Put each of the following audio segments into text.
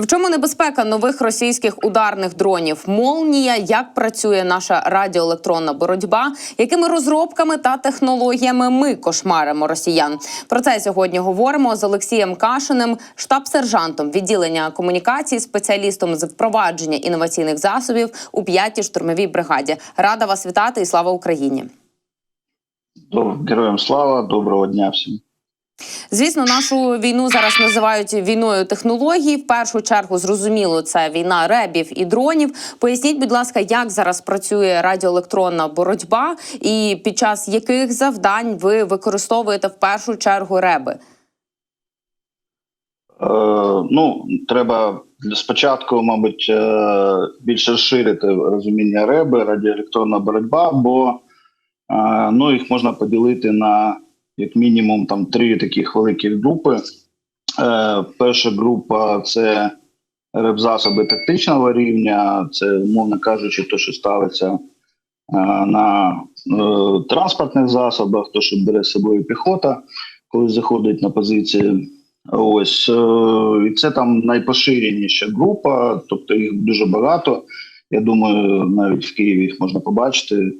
В чому небезпека нових російських ударних дронів? Молнія, як працює наша радіоелектронна боротьба, якими розробками та технологіями ми кошмаримо росіян? Про це сьогодні говоримо з Олексієм Кашиним, штаб-сержантом відділення комунікації, спеціалістом з впровадження інноваційних засобів у п'ятій штурмовій бригаді. Рада вас вітати і слава Україні! Героям слава, доброго дня всім. Звісно, нашу війну зараз називають війною технологій. В першу чергу зрозуміло, це війна ребів і дронів. Поясніть, будь ласка, як зараз працює радіоелектронна боротьба, і під час яких завдань ви використовуєте в першу чергу реби? Е, ну, треба спочатку, мабуть, е, більш розширити розуміння реби, радіоелектронна боротьба, бо е, ну, їх можна поділити на як мінімум там три таких великих групи. Е, перша група це реб-засоби тактичного рівня, це, умовно кажучи, то, що ставиться е, на е, транспортних засобах, то, що бере з собою піхота, коли заходить на позиції. Ось е, і це там найпоширеніша група, тобто їх дуже багато. Я думаю, навіть в Києві їх можна побачити.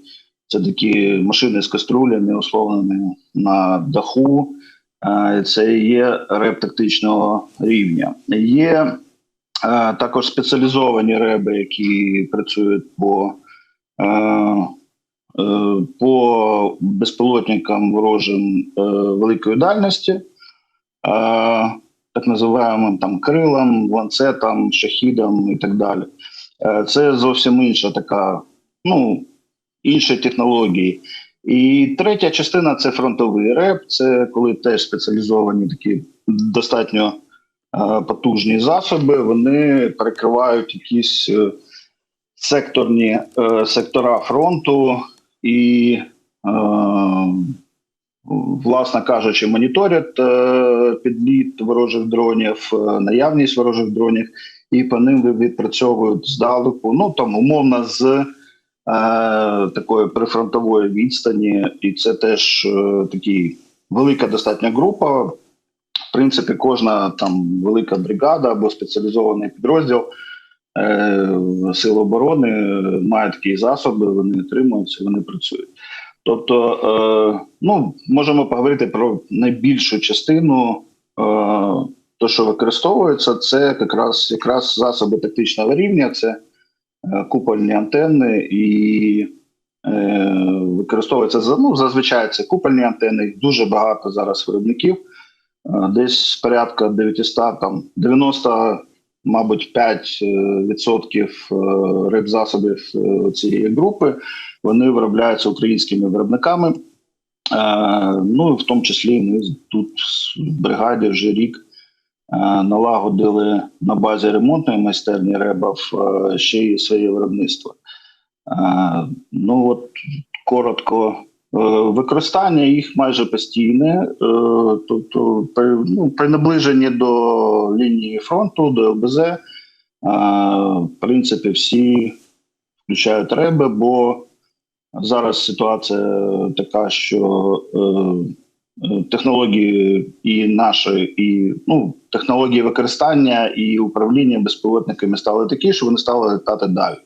Це такі машини з каструлями, условними на даху. Е, Це є реп тактичного рівня. Є е, також спеціалізовані реби, які працюють по, е, по безпілотникам ворожим великої дальності, так називаємим там крилам, ланцетам, шахідам і так далі. Це зовсім інша така, ну, інші технології. І третя частина це фронтовий реп. Це коли теж спеціалізовані такі достатньо потужні засоби. Вони перекривають якісь е, секторні е, сектора фронту і, е, власно кажучи, моніторять підліт ворожих дронів, наявність ворожих дронів, і по ним відпрацьовують здалеку. Ну там умовно з такої прифронтової відстані, і це теж е, такий велика достатня група. В принципі, кожна там велика бригада або спеціалізований підрозділ е, Сил оборони е, має такі засоби, вони отримуються, вони працюють. Тобто, ну, можемо поговорити про найбільшу частину. То, що використовується, це якраз якраз засоби тактичного рівня, це купольні антенни і е, за- ну, зазвичай це купольні антенни, їх дуже багато зараз виробників. Е, Десь порядка 900, там 90, мабуть, 5 е, відсотків е, рибзасобів е, цієї групи вони виробляються українськими виробниками. Е, ну, в тому числі ми тут в бригаді вже рік е, налагодили на базі ремонтної майстерні ребав е, ще й своє виробництво. Е, Ну от коротко, е, використання їх майже постійне, е, тобто при, ну, при наближенні до лінії фронту, до ЛБЗ, е, в принципі, всі включають реби, бо зараз ситуація така, що е, е, технології і наші, і ну, технології використання і управління безпілотниками стали такі, що вони стали летати далі.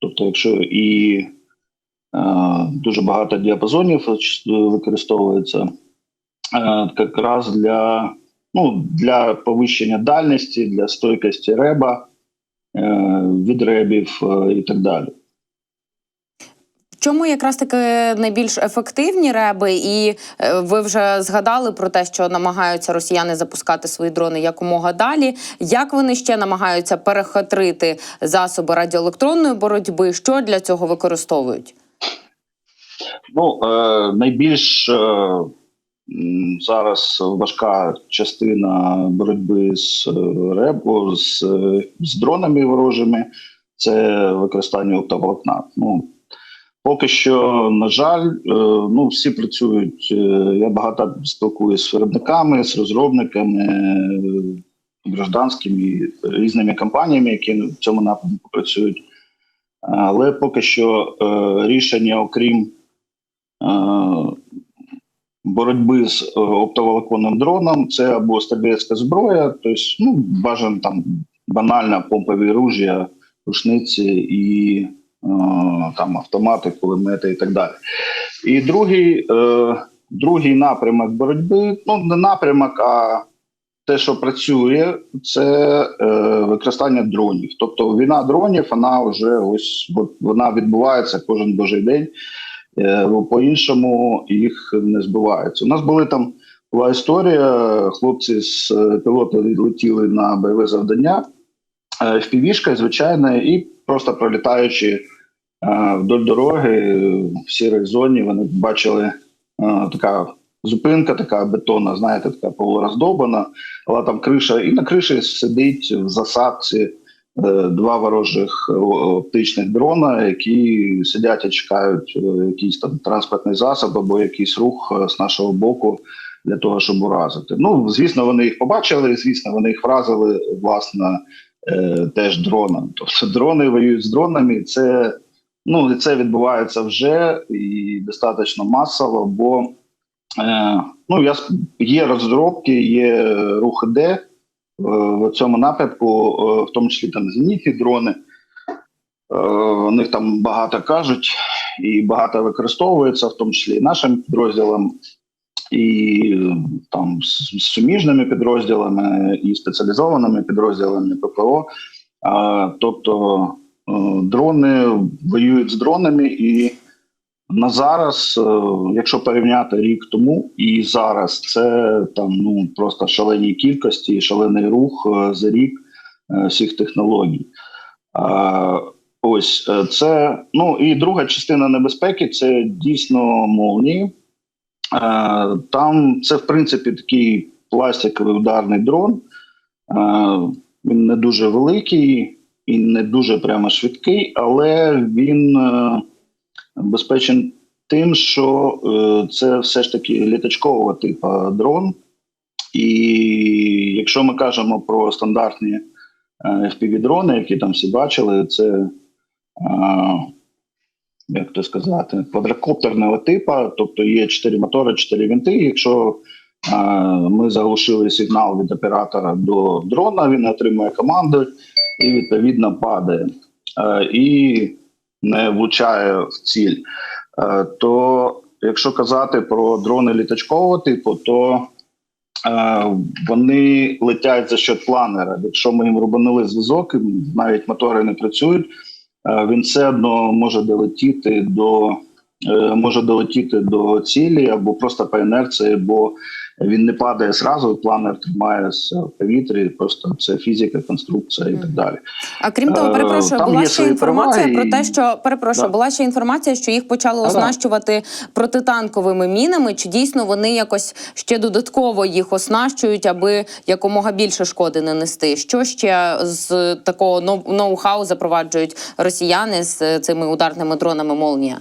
Тобто, якщо і е, дуже багато діапазонів використовується е, якраз для, ну, для повищення дальності, для стойкості реба, е, від ребів е, і так далі. Чому якраз таки найбільш ефективні реби? І е, ви вже згадали про те, що намагаються росіяни запускати свої дрони якомога далі. Як вони ще намагаються перехитрити засоби радіоелектронної боротьби? Що для цього використовують? Ну, е, найбільш е, зараз важка частина боротьби з е, ребо, з, е, з дронами ворожими це використання оптоволокна. Ну, поки що, на жаль, е, ну, всі працюють. е, я багато спілкуюся з виробниками, з розробниками, е, гражданськими різними компаніями, які в цьому напрямку працюють. Але поки що рішення, окрім боротьби з оптоволоконним дроном, це або стрілецька зброя, тобто ну, бажано там банально помпові ружя, рушниці і там автомати, кулемети і так далі. І другий, е, другий напрямок боротьби, ну не напрямок, а те, що працює, це е, використання дронів. Тобто війна дронів, вона вже ось вона відбувається кожен божий день. Е, по-іншому їх не збивається. У нас були там була історія. Хлопці з е, пілота летіли на бойове завдання е, в півішка, звичайно, і просто пролітаючи е, вдоль дороги в сірій зоні, вони бачили е, така зупинка, така бетонна, знаєте, така полуроздобана, але там криша, і на криші сидить в засадці два ворожих оптичних дрона, які сидять і чекають якийсь там транспортний засіб або якийсь рух з нашого боку для того, щоб уразити. Ну, звісно, вони їх побачили, звісно, вони їх вразили власне е, теж дронами. Тобто дрони воюють з дронами. Це ну це відбувається вже і достатньо масово, бо е, ну я є розробки, є рух іде е, в цьому напрямку, е, в тому числі там зенітні дрони. Е, У них там багато кажуть і багато використовується, в тому числі і нашим підрозділом, і е, там з суміжними підрозділами, і спеціалізованими підрозділами ППО. Тобто е, дрони воюють з дронами, і на зараз, е, якщо порівняти рік тому і зараз, це там ну просто шалені кількості, шалений рух за рік всіх технологій. Ось це ну і друга частина небезпеки це дійсно молнії. Е, Там це в принципі такий пластиковий ударний дрон. Е, Він не дуже великий і не дуже прямо швидкий, але він е, безпечен тим, що це все ж таки літачкового типу дрон. І якщо ми кажемо про стандартні FPV-дрони, які там всі бачили, це як то сказати, квадрокоптерного типу, тобто є 4 мотори, 4 винти. Якщо ми заглушили сигнал від оператора до дрона, він отримує команду і відповідно падає і не влучає в ціль. То якщо казати про дрони літачкового типу, то вони летять за счет планера. Якщо ми їм рубанули зв'язок, навіть мотори не працюють, він все одно може долетіти до е, може долетіти до цілі або просто по інерції, бо він не падає зразу, планер тримається в повітрі, просто це фізика, конструкція і так далі. А крім того, Е, перепрошую, там була ще інформація про те, що перепрошую, Да. була ще інформація, що їх почали оснащувати протитанковими мінами. Чи дійсно вони якось ще додатково їх оснащують, аби якомога більше шкоди не нести? Що ще з такого ноу-хау запроваджують росіяни з цими ударними дронами Молнія?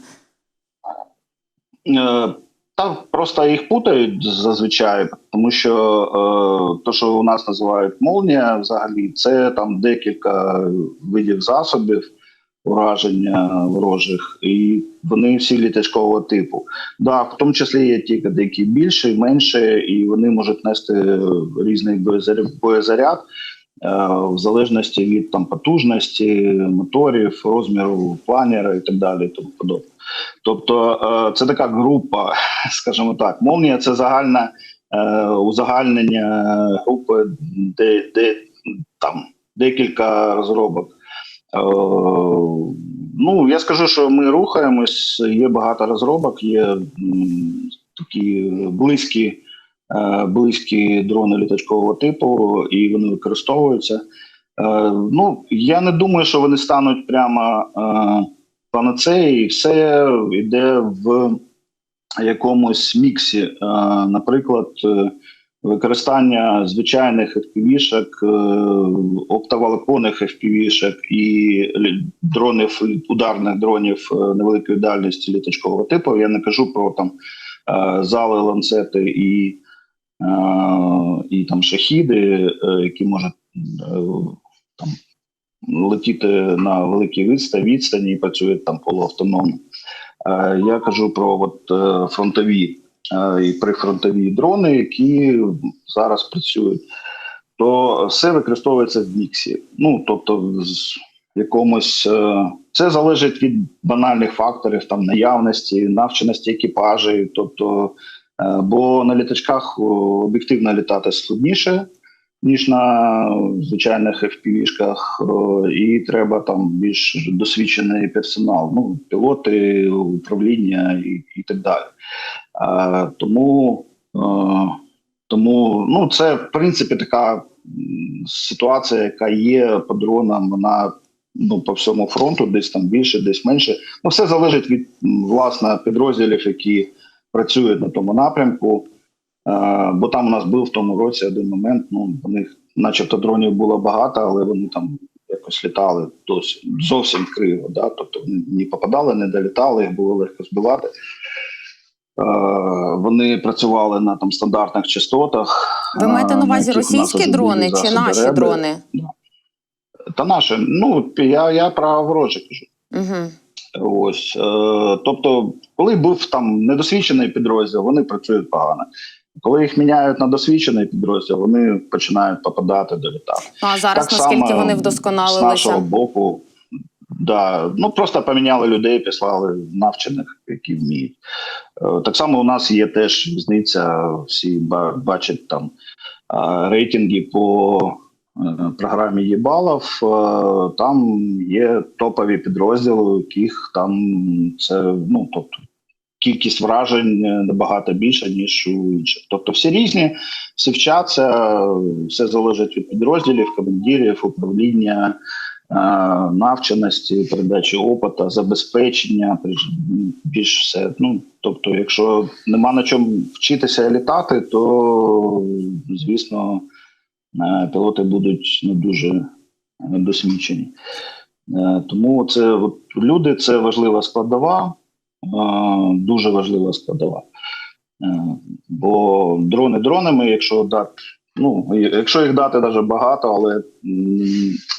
Та просто їх путають зазвичай, тому що е, то, що у нас називають молнія, взагалі, це там декілька видів засобів ураження ворожих, і вони всі літачкового типу. Да, в тому числі є ті, які більше, менше, і вони можуть нести різний боєзаряд е, в залежності від там потужності моторів, розміру планера і так далі. і Тому подобне. Тобто е, це така група, скажімо так, молнія це загальне узагальнення групи, де, де там декілька розробок. Е, ну, я скажу, що ми рухаємось, є багато розробок, є такі близькі, е, близькі дрони літачкового типу, і вони використовуються. Ну, я не думаю, що вони стануть прямо. Панацеї, і все йде в якомусь міксі. Е, Наприклад, е, використання звичайних FPV-шок, е, оптоволоконних FPV-шок і дронів, ударних дронів невеликої дальності літачкового типу. Я не кажу про там зали, ланцети і, і там шахіди, які можуть там летіти на великій відстані, відстані і працюють там полуавтономно. Е, Я кажу про от, е, фронтові е, і прифронтові дрони, які зараз працюють. то все використовується в міксі. Ну тобто, з якомусь це залежить від банальних факторів, там наявності, навченості екіпажів. Тобто, бо на літачках об'єктивно літати складніше, ніж на звичайних FPV-шках, о, і треба там більш досвідчений персонал, ну пілоти, управління і, і так далі. Е, тому, е, тому ну, це в принципі така ситуація, яка є по дронам. Вона ну, по всьому фронту, десь там більше, десь менше. Ну, все залежить від власне підрозділів, які працюють на тому напрямку. Е, бо там у нас був в тому році один момент. Ну, у них, начебто, дронів було багато, але вони там якось літали досі зовсім криво. Да? Тобто вони не попадали, не долітали, їх було легко збивати. Е, Вони працювали на там стандартних частотах. Ви маєте е, на увазі російські дрони чи наші РЕБ. дрони? Та наші. Ну я, я про ворожі кажу. Угу. Ось, е, тобто, коли був там недосвідчений підрозділ, вони працюють погано. Коли їх міняють на досвідчений підрозділ, вони починають попадати до літаку. Ну а зараз Так наскільки само вони З нашого боку, да, ну просто поміняли людей, післали навчених, які вміють. Е, Так само у нас є теж різниця, всі бачать там е, рейтинги по е, програмі ЄБАЛов. Там є топові підрозділи, у яких там це ну тобто. Кількість вражень е, набагато більша, ніж у інших. Тобто всі різні, всі вчаться, все залежить від підрозділів, командирів, управління, е, навченості, передачі опиту, забезпечення, більш- все. Ну, тобто, якщо нема на чому вчитися літати, то звісно е, пілоти будуть не дуже досвідчені. Тому це от, люди це важлива складова, дуже важлива складова. Е, Бо дрони дронами, якщо дати, ну якщо їх дати даже багато, але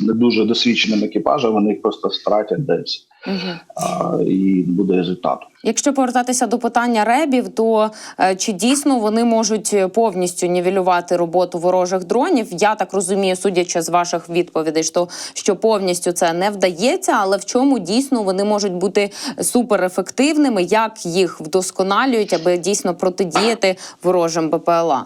не дуже досвідченим екіпажам, вони їх просто втратять десь Угу. а, і буде результату. Якщо повертатися до питання ребів, то е, чи дійсно вони можуть повністю нівелювати роботу ворожих дронів? Я так розумію, судячи з ваших відповідей, що, що повністю це не вдається, але в чому дійсно вони можуть бути суперефективними, як їх вдосконалюють, аби дійсно протидіяти ворожим БПЛА?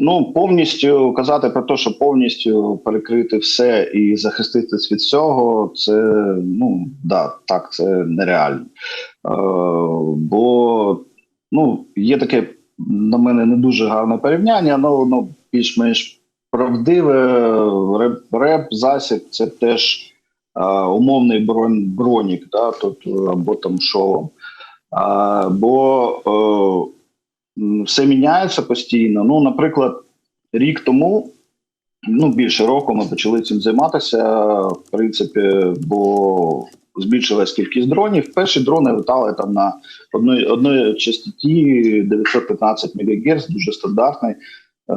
Е, Ну, повністю казати про те, що повністю перекрити все і захиститись від цього, це ну да, так, це нереально. Е, бо ну, є таке, на мене, не дуже гарне порівняння, але воно більш-менш правдиве. Реп, засіб це теж е, умовний бронь, бронік, да, тут, або там шолом. А, бо е, все міняється постійно. Ну, наприклад, рік тому, ну більше року, ми почали цим займатися. В принципі, бо збільшилась кількість дронів. Перші дрони летали там на одної одної частоті 915 МГц, дуже стандартний. Е,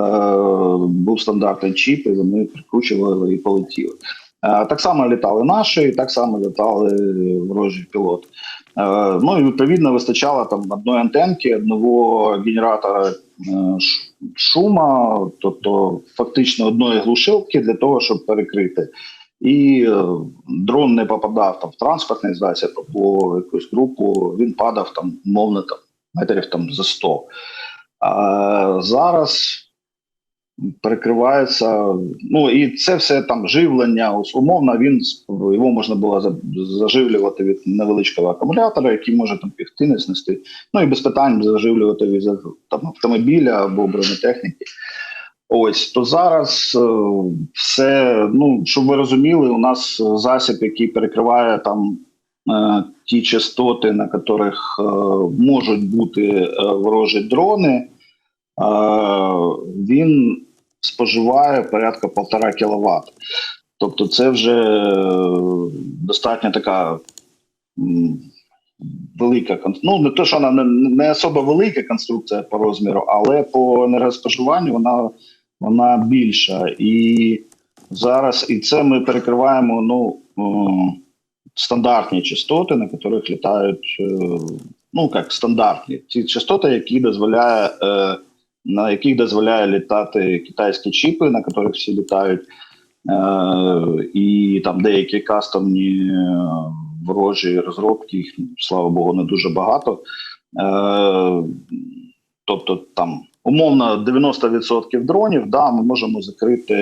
був стандартний чіп, і вони прикручували і полетіли. Е, так само літали наші, так само літали ворожі пілоти. Е, Ну і відповідно вистачало там одної антенки, одного генератора е, шума, тобто фактично одної глушилки для того, щоб перекрити. І е, дрон не попадав там в транспортний засіб або якусь групу, він падав там, мовно, там, метрів там за 100. А зараз перекривається. Ну і це все там живлення. Умовно, він його можна було заживлювати від невеличкого акумулятора, який може там півтини знести. Ну і без питань заживлювати від там, автомобіля або бронетехніки. Ось то зараз е, все. Ну щоб ви розуміли, у нас засіб, який перекриває там е, ті частоти, на яких е, можуть бути е, ворожі дрони. е, Він споживає порядка 1,5 кВт. Тобто, це вже е, достатньо така велика Ну, не то, що вона не, особо велика конструкція по розміру, але по енергоспоживанню вона, вона більша. І зараз і це ми перекриваємо ну, е, стандартні частоти, на яких літають, е, ну як стандартні, ті частоти, які дозволяє е, на яких дозволяє літати китайські чіпи, на яких всі літають, е, і там деякі кастомні е, ворожі розробки, їх, слава Богу, не дуже багато. Е, тобто там умовно 90% дронів, да, ми можемо закрити.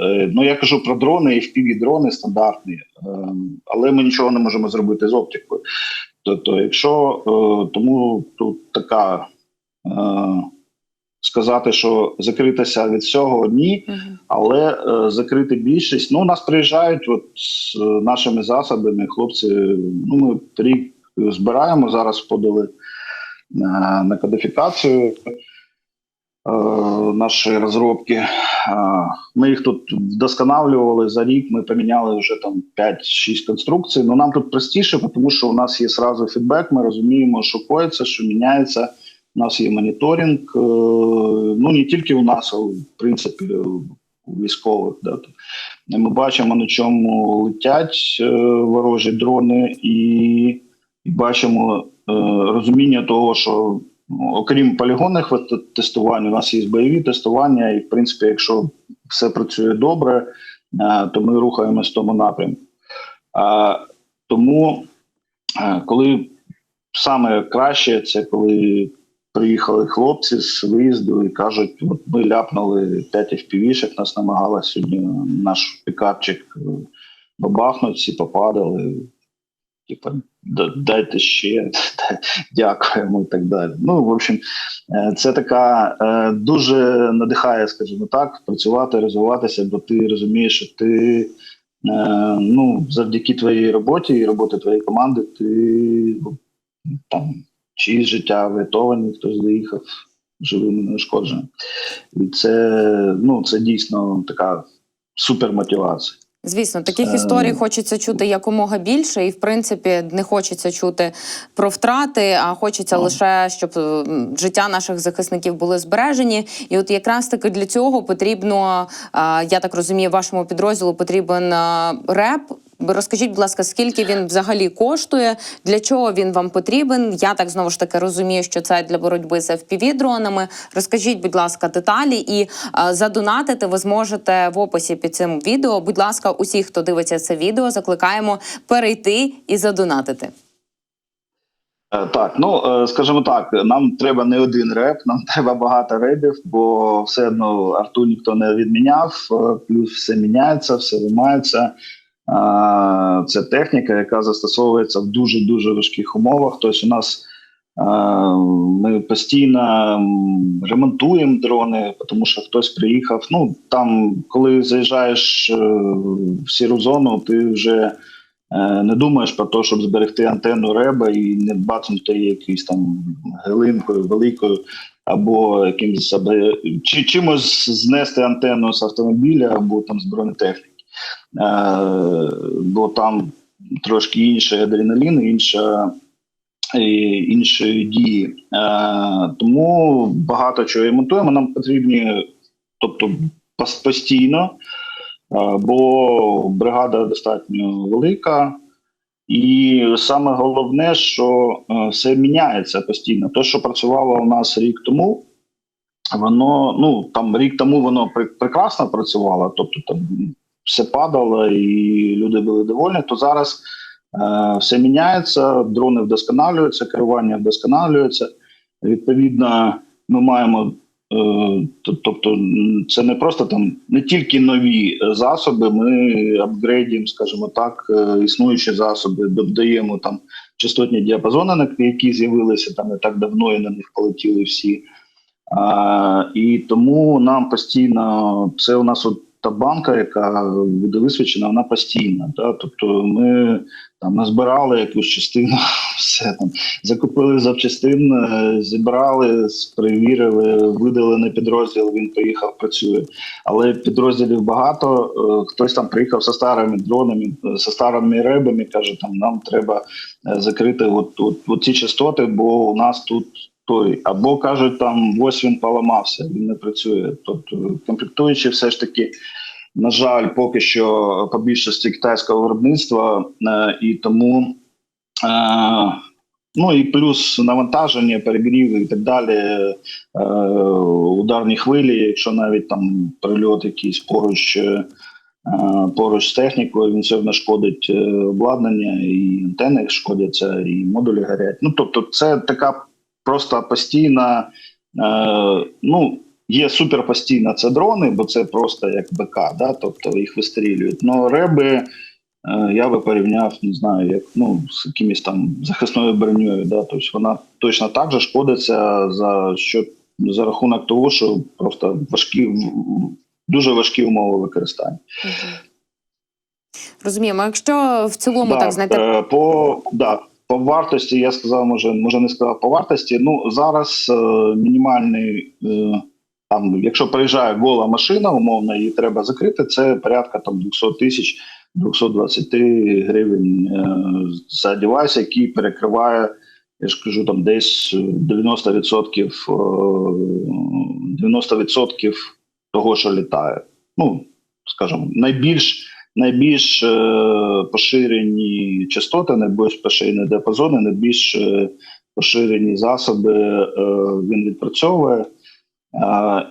Е, ну я кажу про дрони і fpv дрони стандартні, е, але ми нічого не можемо зробити з оптикою. Тобто, якщо е, тому тут така е, сказати, що закритися від всього ні, але е, закрити більшість. Ну, у нас приїжджають от з е, нашими засобами. Хлопці, ну ми рік збираємо зараз, подали на, на кодифікацію е, нашої розробки. Е, Ми їх тут вдосконалювали за рік. Ми поміняли вже там 5-6 конструкцій. Ну нам тут простіше, тому що у нас є сразу фідбек. Ми розуміємо, що коїться, що міняється. У нас є моніторинг. е, Ну не тільки у нас, а в принципі у військових. Да. Ми бачимо, на чому летять е, ворожі дрони, і, бачимо е, розуміння того, що ну, окрім полігонних тестувань, у нас є бойові тестування, і в принципі, якщо все працює добре, то ми рухаємось в тому напрямку. Тому, коли саме краще, це коли приїхали хлопці з виїзду і кажуть: от ми ляпнули 5 FPV-шек, нас намагалися сьогодні наш пікапчик е, бабахнути, всі попадали. Типа, дайте ще, дякуємо і так далі. Ну, в общем, е, це така е, дуже надихає, скажімо так, працювати, розвиватися, бо ти розумієш, що ти ну, завдяки твоїй роботі і роботі твоєї команди, ти ну, там чиїсь життя врятовані, хтось доїхав живим неушкодженим. І це, ну, це дійсно така супермотивація. Звісно, таких історій хочеться чути якомога більше, і в принципі не хочеться чути про втрати, а хочеться лише, щоб е, життя наших захисників були збережені. І от якраз таки для цього потрібно, е, я так розумію, вашому підрозділу потрібен е, реп. Розкажіть, будь ласка, скільки він взагалі коштує, для чого він вам потрібен? Я так знову ж таки розумію, що це для боротьби з fpv дронами. Розкажіть, будь ласка, деталі і е, задонатити ви зможете в описі під цим відео. Будь ласка, усіх, хто дивиться це відео, закликаємо перейти і задонатити. Е, Так, ну е, скажімо так, нам треба не один реп, нам треба багато ребів, бо все одно арту ніхто не відміняв, е, плюс все міняється, все вимається. Це техніка, яка застосовується в дуже дуже важких умовах. Тобто, у нас ми постійно ремонтуємо дрони, тому що хтось приїхав. Ну там, коли заїжджаєш е, в сіру зону, ти вже Е, не думаєш про те, щоб зберегти антенну реба і не бацнути її якоюсь там гилинкою великою, або якимось чи чимось знести антенну з автомобіля, або там з бронетехніки. Е, бо там трошки інший адреналін, інша. і Іншої дії, е, тому багато чого ремонтуємо. Нам потрібні, тобто постійно Е, бо бригада достатньо велика, і саме головне, що е, все міняється постійно. Те, що працювало у нас рік тому, воно ну там рік тому воно пр- прекрасно працювало, тобто там все падало і люди були довольні. То зараз е, все міняється, дрони вдосконалюються, керування вдосконалюється. Відповідно, ми маємо Е, Тобто, це не просто там не тільки нові засоби, ми апгрейдимо, скажімо так, е, існуючі засоби, додаємо там частотні діапазони, які з'явилися там не так давно, і на них полетіли всі. А, і тому нам постійно це у нас от та банка, яка видовисвячена, вона постійна. Да? Тобто ми там назбирали якусь частину, все там закупили запчастин, е, зібрали, перевірили, видали на підрозділ. Він поїхав, працює. Але підрозділів багато. е, Хтось там приїхав зі старими дронами, е, зі старими ребами. каже, там нам треба закрити от, от, от ці частоти, бо у нас тут. Той або кажуть, там ось він поламався, він не працює. Тобто комплектуючі, все ж таки, на жаль, поки що по більшості китайського виробництва, е, і тому е, Ну і плюс навантаження, перегрів і так далі, е, ударні хвилі, якщо навіть там прильот якийсь поруч, поруч з технікою, він все одно шкодить обладнання, і антени шкодяться, і модулі горять. Ну тобто, це така просто постійна. Е, ну, є суперпостійна це дрони, бо це просто як БК, да, тобто їх вистрілюють. Но реби е, я би порівняв, не знаю, як ну з якимось там захисною бронею. Да, тобто вона точно так же шкодиться за що за рахунок того, що просто важкі дуже важкі умови використання. Розуміємо, якщо в цілому Да, так знаєте, е, по да. По вартості я сказав, може, може не сказав по вартості. Ну зараз е, мінімальний е, там, якщо приїжджає гола машина, умовно, її треба закрити. Це порядка там 200 тисяч 220 гривень е, за девайс, який перекриває, я ж кажу, там десь 90%, е, 90% того, що літає. Ну скажімо, найбільш найбільш е, поширені частоти, найбільш поширені діапазони, найбільш е, поширені засоби е, він відпрацьовує.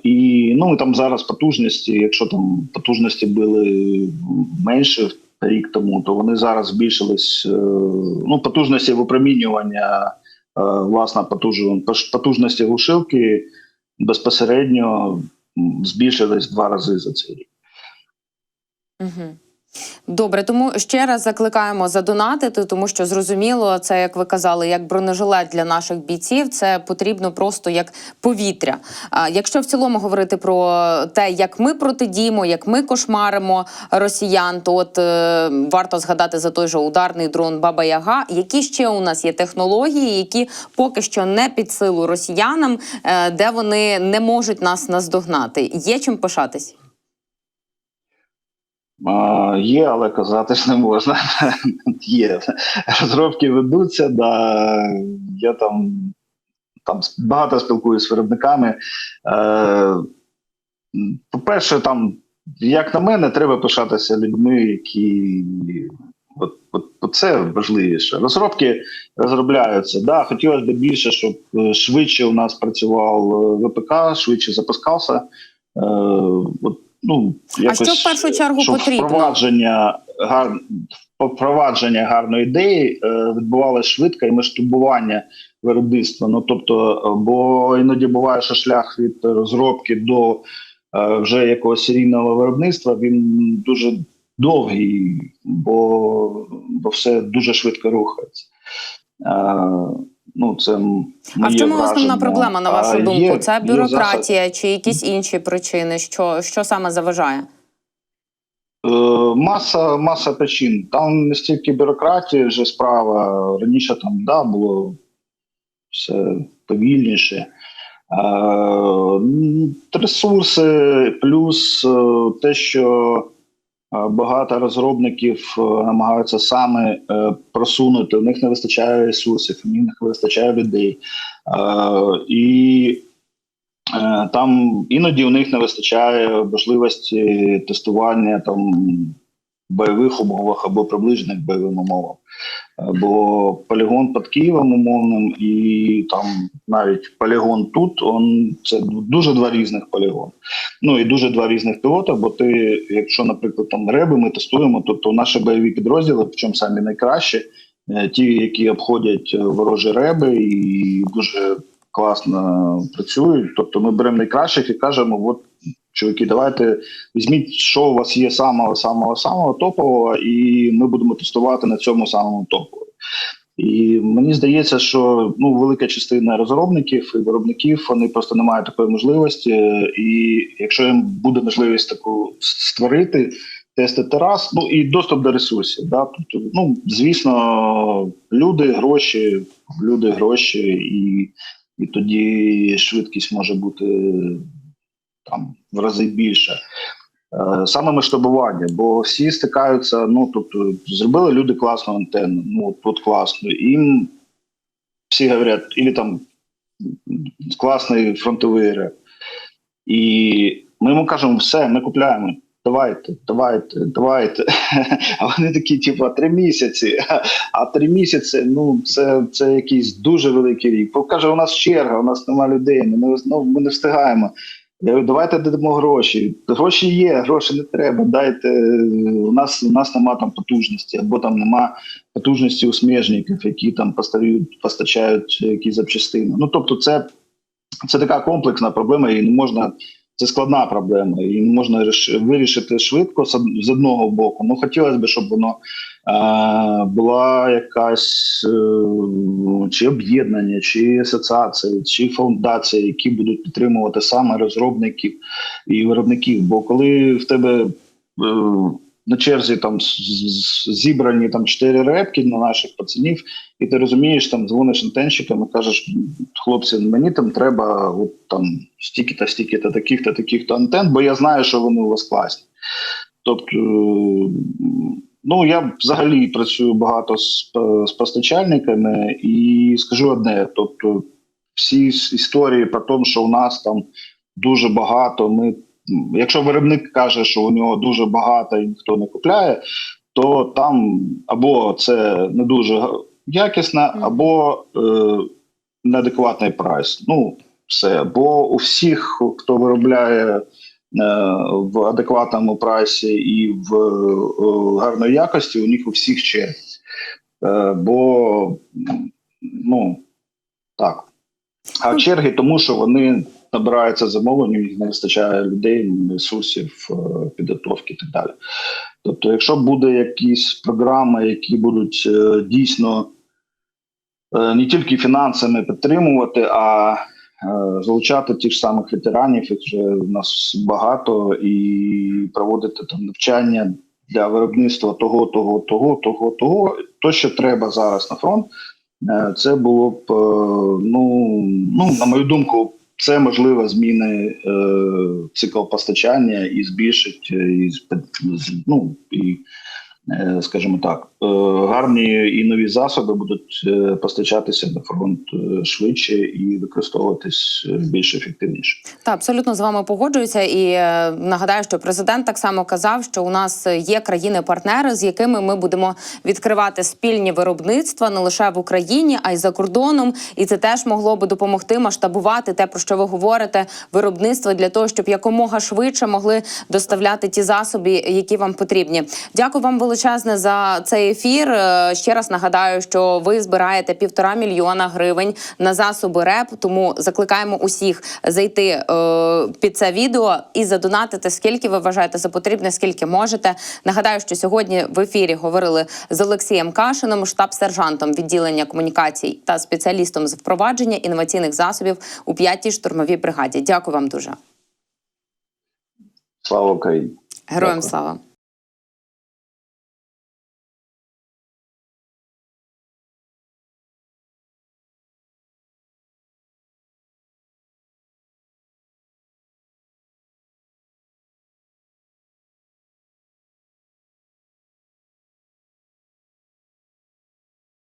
І ну там зараз потужності. Якщо там потужності були менше рік тому, то вони зараз збільшились. Ну, потужності випромінювання, власне, потужності, глушилки безпосередньо збільшились два рази за цей рік. Угу. Добре, тому ще раз закликаємо задонатити, тому що зрозуміло, це як ви казали, як бронежилет для наших бійців. Це потрібно просто як повітря. А якщо в цілому говорити про те, як ми протидіємо, як ми кошмаримо росіян, то от е, варто згадати за той же ударний дрон Баба Яга. Які ще у нас є технології, які поки що не під силу росіянам, е, де вони не можуть нас наздогнати? Є чим пишатись? Є, але казати ж не можна. Є розробки ведуться. Да, Я там там багато спілкуюся з виробниками. Е, По-перше, там, як на мене, треба пишатися людьми, які от, от, от це важливіше. Розробки розробляються. Да, Хотілося б більше, щоб швидше у нас працював ВПК, швидше запускався. Е, от, ну, якось, а що в першу чергу щоб потрібно? Впровадження гар... впровадження гарної ідеї е, відбувалося швидко і масштабування виробництва. Ну тобто, бо іноді буває, що шлях від розробки до е, вже якогось серійного виробництва він дуже довгий, бо, бо все дуже швидко рухається. Ну, це а в чому враження. основна проблема, на вашу А, думку? є- це бюрократія засоб- чи якісь інші причини? Що, що саме заважає? Е, Маса, маса причин. Там не стільки бюрократія вже справа. Раніше там да, було все повільніше. Е, Ресурси, плюс е, те, що багато розробників е, намагаються саме е, просунути. У них не вистачає ресурсів, у них не вистачає людей. І Е, Там іноді у них не вистачає можливості тестування там бойових умовах або приближених бойовим умовам. Бо полігон під Києвом умовним і там навіть полігон тут, он це дуже два різних полігони. Ну і дуже два різних пілота. Бо ти, якщо, наприклад, там реби ми тестуємо, то, то наші бойові підрозділи, причому самі найкращі, е, ті, які обходять е, ворожі реби і дуже класно працюють. Тобто ми беремо найкращих і кажемо: от чоловіки, давайте візьміть, що у вас є самого самого самого топового, і ми будемо тестувати на цьому самому топовому. І мені здається, що ну велика частина розробників і виробників вони просто не мають такої можливості. І якщо їм буде можливість таку створити, тестити раз, ну і доступ до ресурсів. Да? Тобто, ну звісно, люди, гроші, люди, гроші, і, і тоді швидкість може бути там в рази більше. Е, Саме масштабування, бо всі стикаються. Ну тобто, зробили люди класну антенну. Ну от класно. Їм всі говорять, і там класний фронтовий реп. І ми йому кажемо, все, ми купляємо. давайте, давайте, давайте. А вони такі, типу, три місяці. А три місяці, ну це, це якийсь дуже великий рік. Каже, у нас черга, у нас нема людей, ми ну, ми не встигаємо. Я говорю, давайте дамо гроші. Гроші є, гроші не треба. Дайте у нас у нас нема там потужності, або там нема потужності у які там постають, постачають якісь запчастини. Ну тобто, це, це така комплексна проблема, і не можна. Це складна проблема, не можна вирішити швидко з одного боку. Ну хотілося б, щоб воно була якась е, чи об'єднання, чи асоціація, чи фундація, які будуть підтримувати саме розробників і виробників. Бо коли в тебе е, на черзі там зібрані там чотири репки на наших пацанів, і ти розумієш, там дзвониш антенщикам і кажеш, хлопці, мені там треба от там стільки-то, стільки-то, таких-то, таких-то антен, бо я знаю, що вони у вас класні. Тобто, ну я взагалі працюю багато з, з постачальниками, і скажу одне: тобто, всі історії про те, що у нас там дуже багато. Ми, якщо виробник каже, що у нього дуже багато і ніхто не купляє, то там або це не дуже якісно, або е, неадекватний прайс. Ну, все. Бо у всіх, хто виробляє е, в адекватному прайсі і в е, гарної якості, у них у всіх черги. Е, бо ну так. А черги, тому що вони набираються замовлення, їх не вистачає людей, ресурсів, е, підготовки і так далі. Тобто, якщо буде якісь програми, які будуть е, дійсно е, не тільки фінансами підтримувати, а е, залучати тих самих ветеранів, їх вже в нас багато, і проводити там навчання для виробництва того, того, того, того, того, то, що треба зараз на фронт. Е, Це було б, е, ну, ну, на мою думку, це можливо зміни е, цикл постачання і збільшить е, і, ну, і е, скажімо так, е, гарні і нові засоби будуть е, постачатися на фронт е, швидше і використовуватись е, більш ефективніше. Та абсолютно з вами погоджуюся. І е, нагадаю, що президент так само казав, що у нас є країни-партнери, з якими ми будемо відкривати спільні виробництва не лише в Україні, а й за кордоном. І це теж могло би допомогти масштабувати те, про що ви говорите, виробництво для того, щоб якомога швидше могли доставляти ті засоби, які вам потрібні. Дякую вам величезне за цей ефір. Е, Ще раз нагадаю, що ви збираєте півтора мільйона гривень на засоби РЕП. Тому закликаємо усіх зайти е, під це відео і задонатити, скільки ви вважаєте за потрібне, скільки можете. Нагадаю, що сьогодні в ефірі говорили з Олексієм Кашином, штаб-сержантом відділення комунікацій та спеціалістом з впровадження інноваційних засобів у 5-й штурмовій бригаді. Дякую вам дуже. Слава Україні! Героям слава.